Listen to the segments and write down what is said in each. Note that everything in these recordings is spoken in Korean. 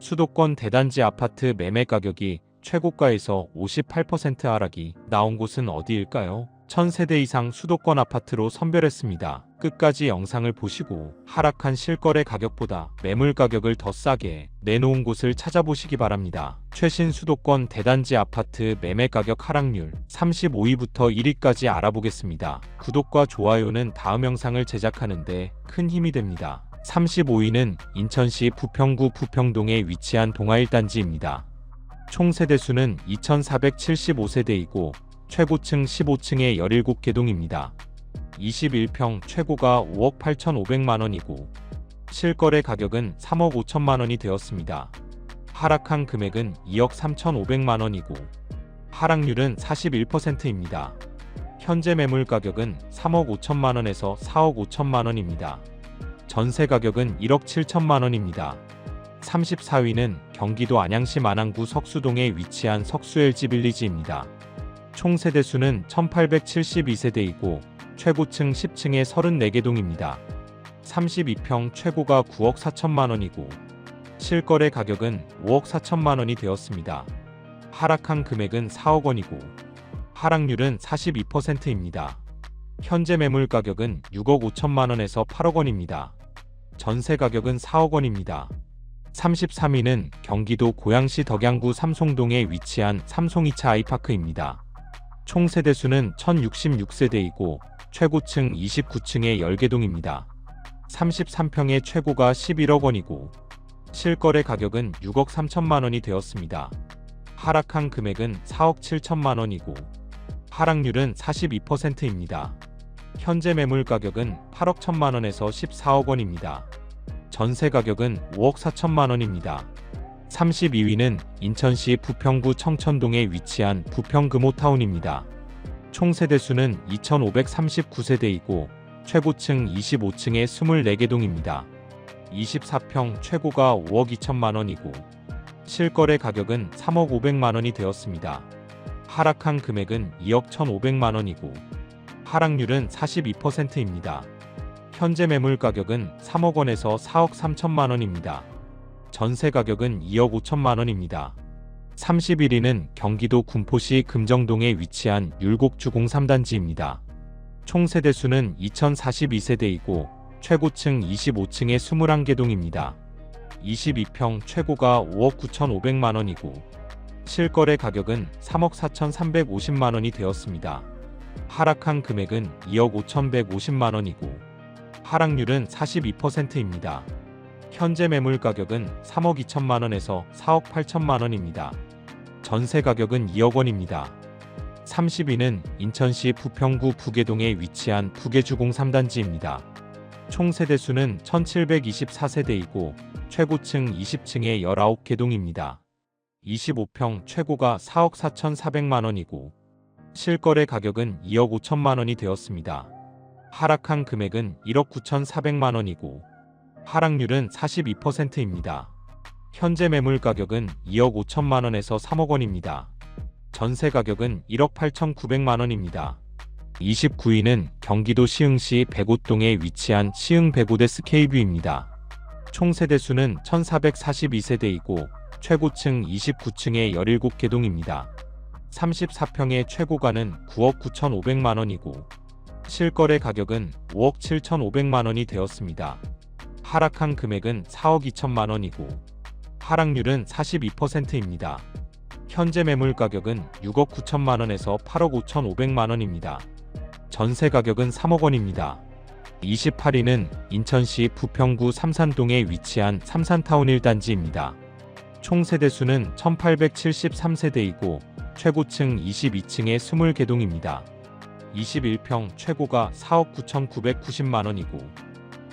수도권 대단지 아파트 매매 가격이 최고가에서 58% 하락이 나온 곳은 어디일까요? 1000세대 이상 수도권 아파트로 선별했습니다. 끝까지 영상을 보시고 하락한 실거래 가격보다 매물 가격을 더 싸게 내놓은 곳을 찾아보시기 바랍니다. 최신 수도권 대단지 아파트 매매 가격 하락률 35위부터 1위까지 알아보겠습니다. 구독과 좋아요는 다음 영상을 제작하는데 큰 힘이 됩니다. 35위는 인천시 부평구 부평동에 위치한 동아일단지입니다. 총 세대수는 2475세대이고 최고층 15층에 17개 동입니다. 21평 최고가 5억 8,500만 원이고 실거래 가격은 3억 5천만 원이 되었습니다. 하락한 금액은 2억 3,500만 원이고 하락률은 41%입니다. 현재 매물 가격은 3억 5천만 원에서 4억 5천만 원입니다. 전세 가격은 1억 7천만 원입니다. 34위는 경기도 안양시 만안구 석수동에 위치한 석수 LG 빌리지입니다. 총 세대수는 1872세대이고 최고층 10층에 34개 동입니다. 32평 최고가 9억 4천만 원이고 실거래 가격은 5억 4천만 원이 되었습니다. 하락한 금액은 4억 원이고 하락률은 42%입니다. 현재 매물 가격은 6억 5천만 원에서 8억 원입니다. 전세 가격은 4억 원입니다. 33위는 경기도 고양시 덕양구 삼송동에 위치한 삼송 2차 아이파크입니다. 총 세대수는 1066세대이고 최고층 29층에 10개 동입니다. 33평의 최고가 11억 원이고 실거래 가격은 6억 3천만 원이 되었습니다. 하락한 금액은 4억 7천만 원이고 하락률은 42%입니다. 현재 매물 가격은 8억 1천만 원에서 14억 원입니다. 전세 가격은 5억 4천만 원입니다. 32위는 인천시 부평구 청천동에 위치한 부평금호타운입니다. 총 세대수는 2539세대이고 최고층 25층에 24개 동입니다. 24평 최고가 5억 2천만 원이고 실거래 가격은 3억 500만 원이 되었습니다. 하락한 금액은 2억 1,500만 원이고 하락률은 42%입니다. 현재 매물 가격은 3억 원에서 4억 3천만 원입니다. 전세 가격은 2억 5천만 원입니다. 31위는 경기도 군포시 금정동에 위치한 율곡주공 3단지입니다. 총 세대 수는 2042세대이고 최고층 25층에 21개 동입니다. 22평 최고가 5억 9,500만 원이고 실거래 가격은 3억 4,350만 원이 되었습니다. 하락한 금액은 2억 5,150만 원이고 하락률은 42%입니다. 현재 매물 가격은 3억 2천만 원에서 4억 8천만 원입니다. 전세 가격은 2억 원입니다. 30위는 인천시 부평구 부계동에 위치한 부계주공 3단지입니다. 총 세대수는 1724세대이고 최고층 20층에 19개 동입니다. 25평 최고가 4억 4,400만 원이고 실거래 가격은 2억 5천만 원이 되었습니다. 하락한 금액은 1억 9,400만 원이고 하락률은 42%입니다. 현재 매물 가격은 2억 5천만 원에서 3억 원입니다. 전세 가격은 1억 8,900만 원입니다. 29위는 경기도 시흥시 백옷동에 위치한 시흥 백옷의 스케이뷰입니다. 총 세대수는 1442세대이고 최고층 29층에 17개 동입니다. 34평의 최고가는 9억 9,500만 원이고 실거래 가격은 5억 7,500만 원이 되었습니다. 하락한 금액은 4억 2천만 원이고 하락률은 42%입니다. 현재 매물 가격은 6억 9천만 원에서 8억 5천5백만 원입니다. 전세 가격은 3억 원입니다. 28위는 인천시 부평구 삼산동에 위치한 삼산타운 1단지입니다. 총 세대수는 1873세대이고 최고층 22층에 20개 동입니다. 21평 최고가 4억 9,990만 원이고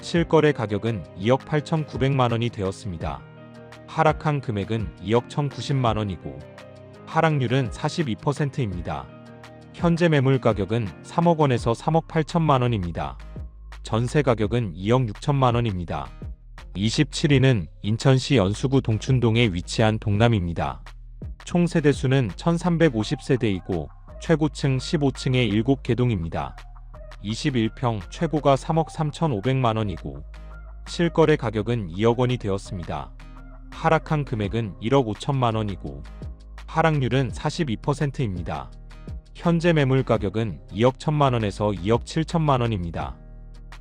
실거래 가격은 2억 8,900만 원이 되었습니다. 하락한 금액은 2억 1,090만 원이고 하락률은 42%입니다. 현재 매물 가격은 3억 원에서 3억 8천만 원입니다. 전세 가격은 2억 6천만 원입니다. 27위는 인천시 연수구 동춘동에 위치한 동남입니다. 총 세대수는 1350세대이고 최고층 15층에 7개 동입니다. 21평 최고가 3억 3,500만 원이고 실거래 가격은 2억 원이 되었습니다. 하락한 금액은 1억 5천만 원이고 하락률은 42%입니다. 현재 매물 가격은 2억 1천만 원에서 2억 7천만 원입니다.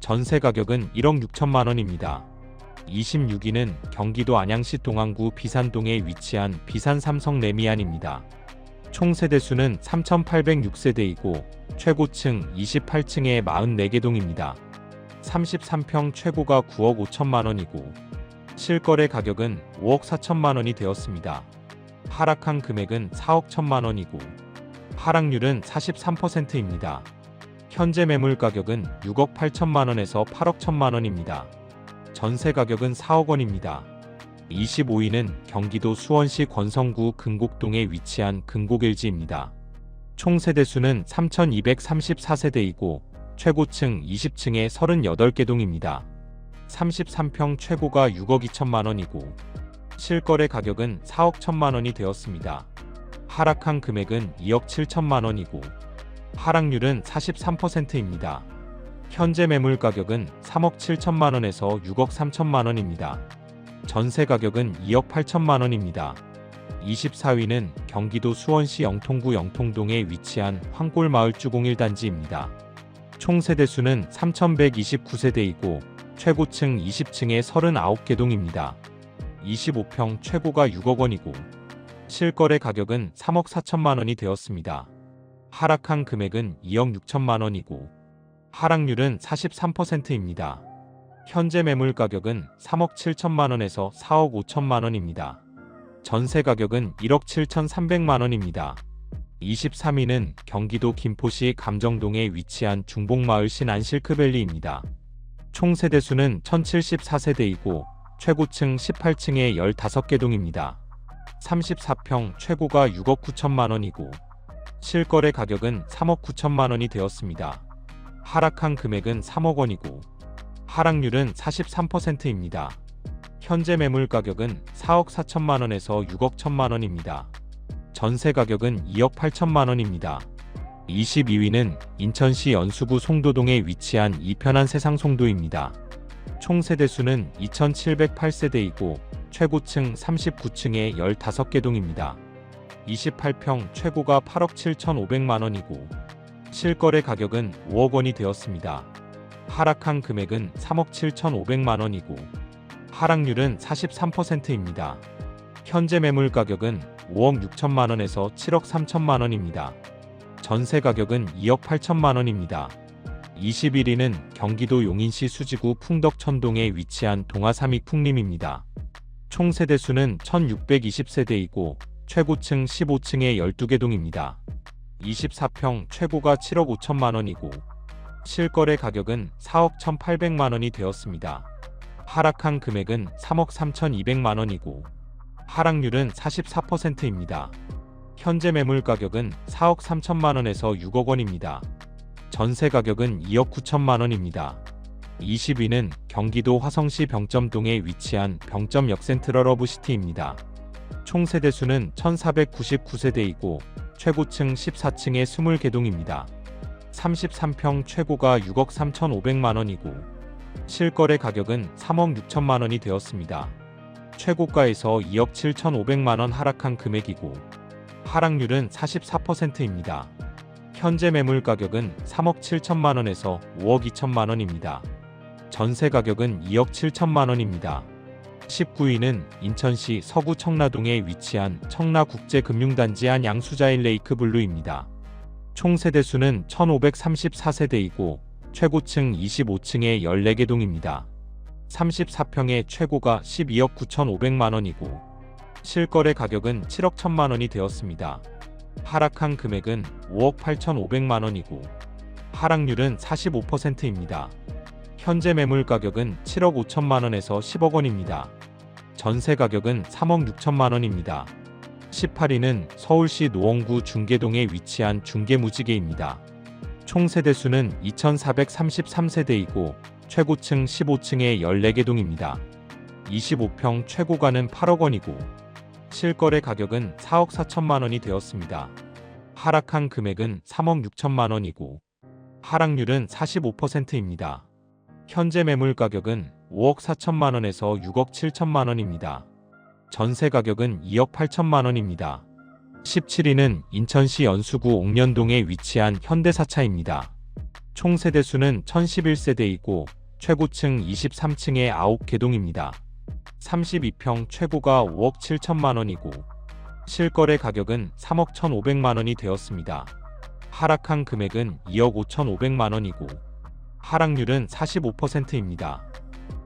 전세 가격은 1억 6천만 원입니다. 26위는 경기도 안양시 동안구 비산동에 위치한 비산 삼성 레미안입니다. 총 세대수는 3,806세대이고 최고층 28층에 44개 동입니다. 33평 최고가 9억 5천만 원이고 실거래 가격은 5억 4천만 원이 되었습니다. 하락한 금액은 4억 1천만 원이고 하락률은 43%입니다. 현재 매물 가격은 6억 8천만 원에서 8억 1천만 원입니다. 전세 가격은 4억 원입니다. 25위는 경기도 수원시 권성구 금곡동에 위치한 금곡일지입니다. 총 세대수는 3,234세대이고 최고층 20층에 38개 동입니다. 33평 최고가 6억 2천만 원이고 실거래 가격은 4억 1천만 원이 되었습니다. 하락한 금액은 2억 7천만 원이고 하락률은 43%입니다. 현재 매물 가격은 3억 7천만 원에서 6억 3천만 원입니다. 전세 가격은 2억 8천만 원입니다. 24위는 경기도 수원시 영통구 영통동에 위치한 황골마을 주공일단지입니다. 총 세대수는 3,129세대이고 최고층 20층에 39개 동입니다. 25평 최고가 6억 원이고 실거래 가격은 3억 4천만 원이 되었습니다. 하락한 금액은 2억 6천만 원이고 하락률은 43%입니다. 현재 매물 가격은 3억 7천만 원에서 4억 5천만 원입니다. 전세 가격은 1억 7천3백만 원입니다. 23위는 경기도 김포시 감정동에 위치한 중복마을 신안 실크밸리입니다. 총 세대 수는 1074세대이고 최고층 18층에 15개 동입니다. 34평 최고가 6억 9천만 원이고 실거래 가격은 3억 9천만 원이 되었습니다. 하락한 금액은 3억 원이고 하락률은 43%입니다. 현재 매물 가격은 4억 4천만 원에서 6억 1천만 원입니다. 전세 가격은 2억 8천만 원입니다. 22위는 인천시 연수구 송도동에 위치한 이편한 세상 송도입니다. 총 세대수는 2,708세대이고 최고층 39층에 15개 동입니다. 28평 최고가 8억 7천5백만 원이고 실거래 가격은 5억 원이 되었습니다. 하락한 금액은 3억 7천5백만 원이고 하락률은 43%입니다. 현재 매물 가격은 5억 6천만 원에서 7억 3천만 원입니다. 전세 가격은 2억 8천만 원입니다. 21위는 경기도 용인시 수지구 풍덕천동에 위치한 동아삼익 풍림입니다. 총 세대수는 1620세대이고 최고층 15층에 12개 동입니다. 24평 최고가 7억 5천만 원이고 실거래 가격은 4억 1,800만 원이 되었습니다. 하락한 금액은 3억 3,200만 원이고 하락률은 44%입니다. 현재 매물 가격은 4억 3천만 원에서 6억 원입니다. 전세 가격은 2억 9천만 원입니다. 20위는 경기도 화성시 병점동에 위치한 병점 역센트럴 러브시티입니다. 총 세대수는 1499세대이고 최고층 14층에 20개 동입니다. 33평 최고가 6억 3,500만 원이고 실거래 가격은 3억 6천만 원이 되었습니다. 최고가에서 2억 7천5백만 원 하락한 금액이고 하락률은 44%입니다. 현재 매물 가격은 3억 7천만 원에서 5억 2천만 원입니다. 전세 가격은 2억 7천만 원입니다. 19위는 인천시 서구 청라동에 위치한 청라국제금융단지 안 양수자인 레이크블루입니다. 총 세대수는 1534세대이고 최고층 25층에 14개 동입니다. 34평의 최고가 12억 9천5백만 원이고 실거래 가격은 7억 1천만 원이 되었습니다. 하락한 금액은 5억 8천5백만 원이고 하락률은 45%입니다. 현재 매물 가격은 7억 5천만 원에서 10억 원입니다. 전세 가격은 3억 6천만 원입니다. 18위는 서울시 노원구 중계동에 위치한 중계무지개입니다. 총 세대수는 2,433세대이고 최고층 15층에 14개 동입니다. 25평 최고가는 8억 원이고 실거래 가격은 4억 4천만 원이 되었습니다. 하락한 금액은 3억 6천만 원이고 하락률은 45%입니다. 현재 매물 가격은 5억 4천만 원에서 6억 7천만 원입니다. 전세 가격은 2억 8천만 원입니다. 17위는 인천시 연수구 옥년동에 위치한 현대사차입니다. 총 세대수는 1011세대이고 최고층 23층에 9개동입니다. 32평 최고가 5억 7천만 원이고 실거래 가격은 3억 1,500만 원이 되었습니다. 하락한 금액은 2억 5,500만 원이고 하락률은 45%입니다.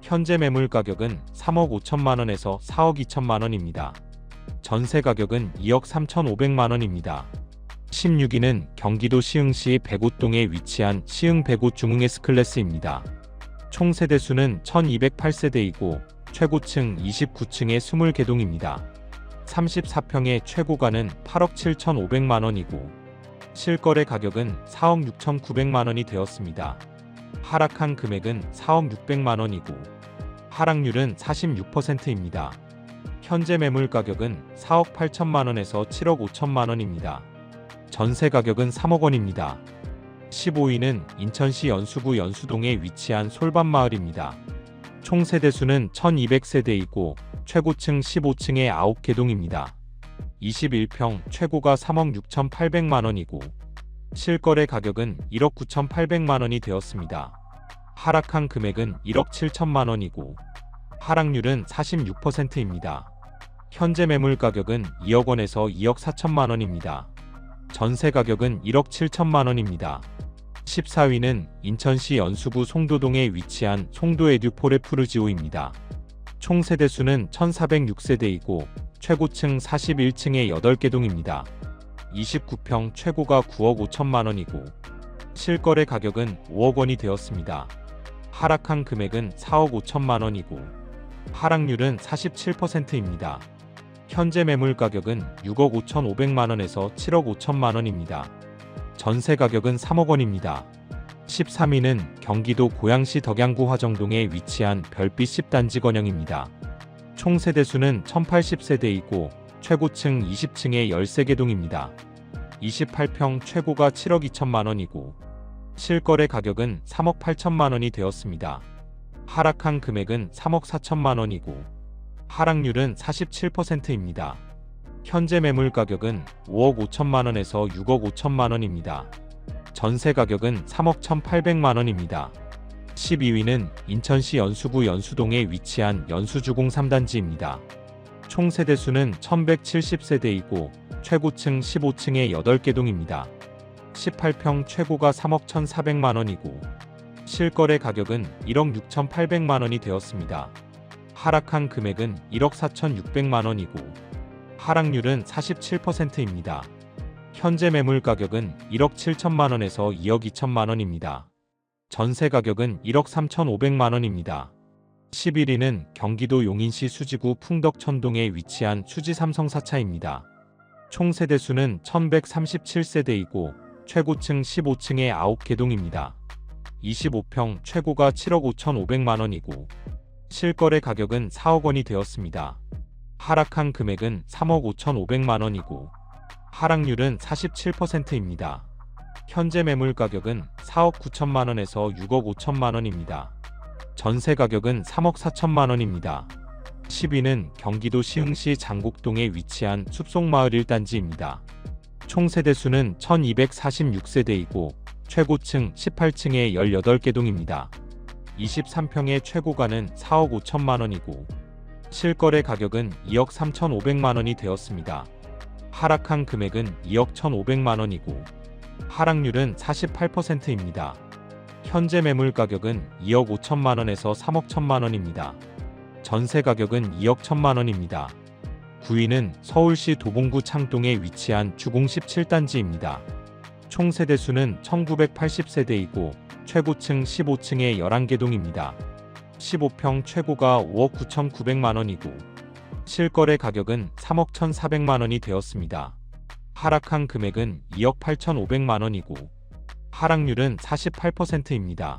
현재 매물 가격은 3억 5천만 원에서 4억 2천만 원입니다. 전세 가격은 2억 3,500만 원입니다. 16위는 경기도 시흥시 백옷동에 위치한 시흥 백옷 중흥 S클래스입니다. 총 세대수는 1208세대이고 최고층 29층에 20개동입니다. 34평의 최고가는 8억 7,500만 원이고 실거래 가격은 4억 6,900만 원이 되었습니다. 하락한 금액은 4억 600만 원이고 하락률은 46%입니다. 현재 매물 가격은 4억 8천만 원에서 7억 5천만 원입니다. 전세 가격은 3억 원입니다. 15위는 인천시 연수구 연수동에 위치한 솔밭마을입니다. 총 세대수는 1200세대이고 최고층 15층에 9개동입니다. 21평 최고가 3억 6,800만 원이고 실거래 가격은 1억 9,800만 원이 되었습니다. 하락한 금액은 1억 7천만 원이고 하락률은 46%입니다. 현재 매물 가격은 2억 원에서 2억 4천만 원입니다. 전세 가격은 1억 7천만 원입니다. 14위는 인천시 연수구 송도동에 위치한 송도 에듀포레 푸르지오입니다. 총 세대수는 1406세대이고 최고층 41층에 8개 동입니다. 29평 최고가 9억 5천만 원이고 실거래 가격은 5억 원이 되었습니다. 하락한 금액은 4억 5천만 원이고 하락률은 47%입니다. 현재 매물 가격은 6억 5천5백만 원에서 7억 5천만 원입니다. 전세 가격은 3억 원입니다. 13위는 경기도 고양시 덕양구 화정동에 위치한 별빛 10단지 건영입니다. 총 세대수는 1080세대이고 최고층 20층에 13개 동입니다. 28평 최고가 7억 2천만 원이고 실거래 가격은 3억 8천만 원이 되었습니다. 하락한 금액은 3억 4천만 원이고 하락률은 47%입니다. 현재 매물 가격은 5억 5천만 원에서 6억 5천만 원입니다. 전세 가격은 3억 1,800만 원입니다. 12위는 인천시 연수구 연수동에 위치한 연수주공 3단지입니다. 총 세대수는 1170세대이고 최고층 15층에 8개 동입니다. 18평 최고가 3억 1,400만 원이고 실거래 가격은 1억 6,800만 원이 되었습니다. 하락한 금액은 1억 4,600만 원이고 하락률은 47%입니다. 현재 매물 가격은 1억 7천만 원에서 2억 2천만 원입니다. 전세 가격은 1억 3,500만 원입니다. 11위는 경기도 용인시 수지구 풍덕천동에 위치한 수지 삼성사차입니다. 총 세대수는 1137세대이고 최고층 15층에 9개동입니다. 25평 최고가 7억 5,500만 원이고 실거래 가격은 4억 원이 되었습니다. 하락한 금액은 3억 5,500만 원이고 하락률은 47%입니다. 현재 매물 가격은 4억 9천만 원에서 6억 5천만 원입니다. 전세 가격은 3억 4천만 원입니다. 10위는 경기도 시흥시 장곡동에 위치한 숲속마을 1단지입니다. 총 세대 수는 1246세대이고 최고층 18층에 18개 동입니다. 23평의 최고가는 4억 5천만 원이고 실거래 가격은 2억 3천5백만 원이 되었습니다. 하락한 금액은 2억 1,500만 원이고 하락률은 48%입니다. 현재 매물 가격은 2억 5천만 원에서 3억 1천만 원입니다. 전세 가격은 2억 1천만 원입니다. 9위는 서울시 도봉구 창동에 위치한 주공 17단지입니다. 총 세대 수는 1980세대이고 최고층 15층에 11개 동입니다. 15평 최고가 5억 9,900만 원이고 실거래 가격은 3억 1,400만 원이 되었습니다. 하락한 금액은 2억 8,500만 원이고 하락률은 48%입니다.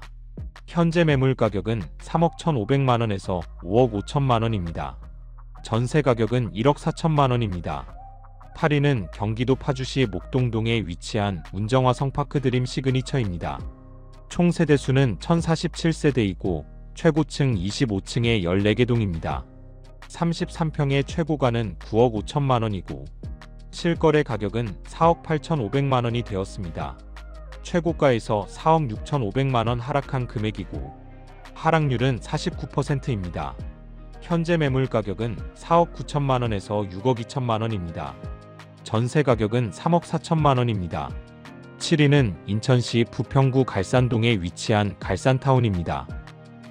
현재 매물 가격은 3억 1,500만 원에서 5억 5천만 원입니다. 전세 가격은 1억 4천만 원입니다. 8위는 경기도 파주시 목동동에 위치한 운정화 성파크 드림 시그니처입니다. 총 세대 수는 1047세대이고 최고층 25층에 14개 동입니다. 33평의 최고가는 9억 5천만 원이고 실거래 가격은 4억 8천 5백만 원이 되었습니다. 최고가에서 4억 6천5백만 원 하락한 금액이고 하락률은 49%입니다. 현재 매물 가격은 4억 9천만 원에서 6억 2천만 원입니다. 전세 가격은 3억 4천만 원입니다. 7위는 인천시 부평구 갈산동에 위치한 갈산타운입니다.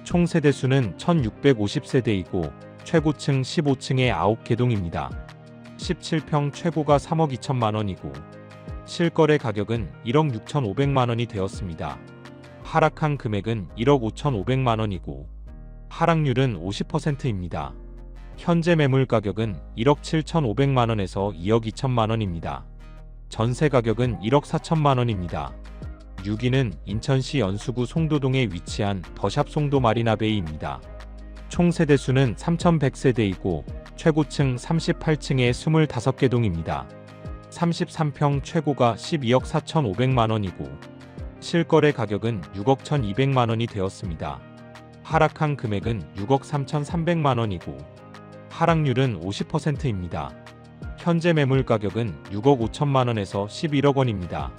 총 세대 수는 1650세대이고 최고층 15층의 9개 동입니다. 17평 최고가 3억 2천만 원이고 실거래 가격은 1억 6천5백만 원이 되었습니다. 하락한 금액은 1억 5천5백만 원이고 하락률은 50%입니다. 현재 매물 가격은 1억 7천5백만 원에서 2억 2천만 원입니다. 전세 가격은 1억 4천만 원입니다. 6위는 인천시 연수구 송도동에 위치한 더샵 송도 마리나베이입니다. 총 세대수는 3,100세대이고 최고층 38층에 25개 동입니다. 33평 최고가 12억 4천5백만 원이고 실거래 가격은 6억 1,200만 원이 되었습니다. 하락한 금액은 6억 3,300만 원이고 하락률은 50%입니다. 현재 매물 가격은 6억 5천만 원에서 11억 원입니다.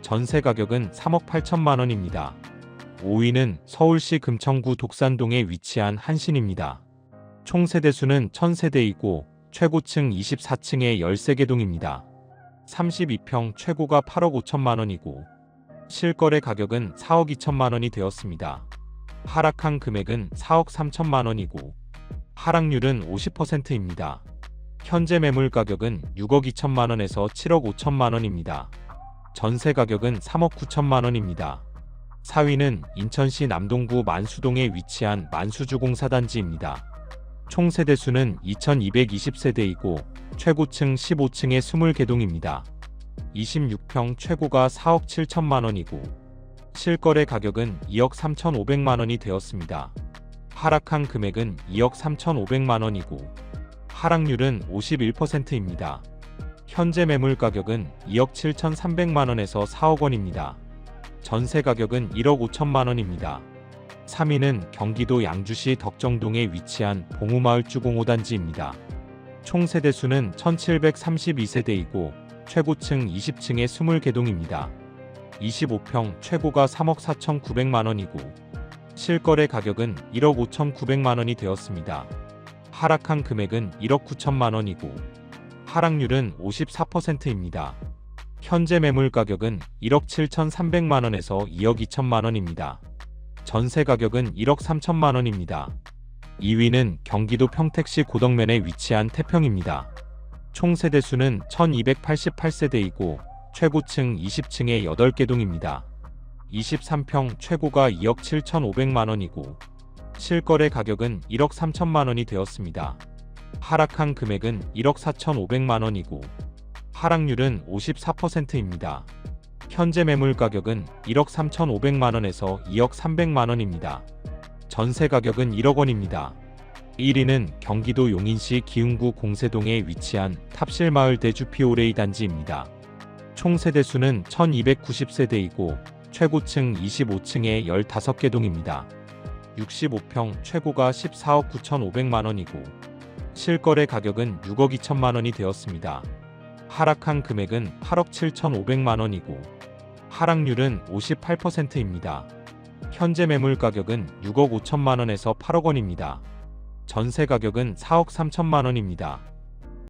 전세 가격은 3억 8천만 원입니다. 5위는 서울시 금천구 독산동에 위치한 한신입니다. 총 세대수는 1000세대이고 최고층 24층에 13개 동입니다. 32평 최고가 8억 5천만 원이고 실거래 가격은 4억 2천만 원이 되었습니다. 하락한 금액은 4억 3천만 원이고 하락률은 50%입니다. 현재 매물 가격은 6억 2천만 원에서 7억 5천만 원입니다. 전세 가격은 3억 9천만 원입니다. 4위는 인천시 남동구 만수동에 위치한 만수주공사단지입니다. 총 세대수는 2220세대이고 최고층 15층에 20개 동입니다. 26평 최고가 4억 7천만 원이고 실거래 가격은 2억 3천5백만 원이 되었습니다. 하락한 금액은 2억 3천5백만 원이고 하락률은 51%입니다. 현재 매물 가격은 2억 7천3백만 원에서 4억 원입니다. 전세 가격은 1억 5천만 원입니다. 3위는 경기도 양주시 덕정동에 위치한 봉우마을 주공호단지입니다. 총 세대수는 1732세대이고 최고층 20층에 20개 동입니다. 25평 최고가 3억 4천9백만 원이고 실거래 가격은 1억 5천9백만 원이 되었습니다. 하락한 금액은 1억 9천만 원이고 하락률은 54%입니다. 현재 매물 가격은 1억 7천3백만 원에서 2억 2천만 원입니다. 전세 가격은 1억 3천만 원입니다. 2위는 경기도 평택시 고덕면에 위치한 태평입니다. 총 세대수는 1288세대이고 최고층 20층에 8개 동입니다. 23평 최고가 2억 7천5백만 원이고 실거래 가격은 1억 3천만 원이 되었습니다. 하락한 금액은 1억 4천5백만 원이고 하락률은 54%입니다. 현재 매물 가격은 1억 3천5백만 원에서 2억 3백만 원입니다. 전세 가격은 1억 원입니다. 1위는 경기도 용인시 기흥구 공세동에 위치한 탑실마을 대주피오레이 단지입니다. 총 세대수는 1290세대이고 최고층 25층에 15개 동입니다. 65평 최고가 14억 9천5백만 원이고 실거래 가격은 6억 2천만 원이 되었습니다. 하락한 금액은 8억 7천5백만 원이고 하락률은 58%입니다. 현재 매물 가격은 6억 5천만 원에서 8억 원입니다. 전세 가격은 4억 3천만 원입니다.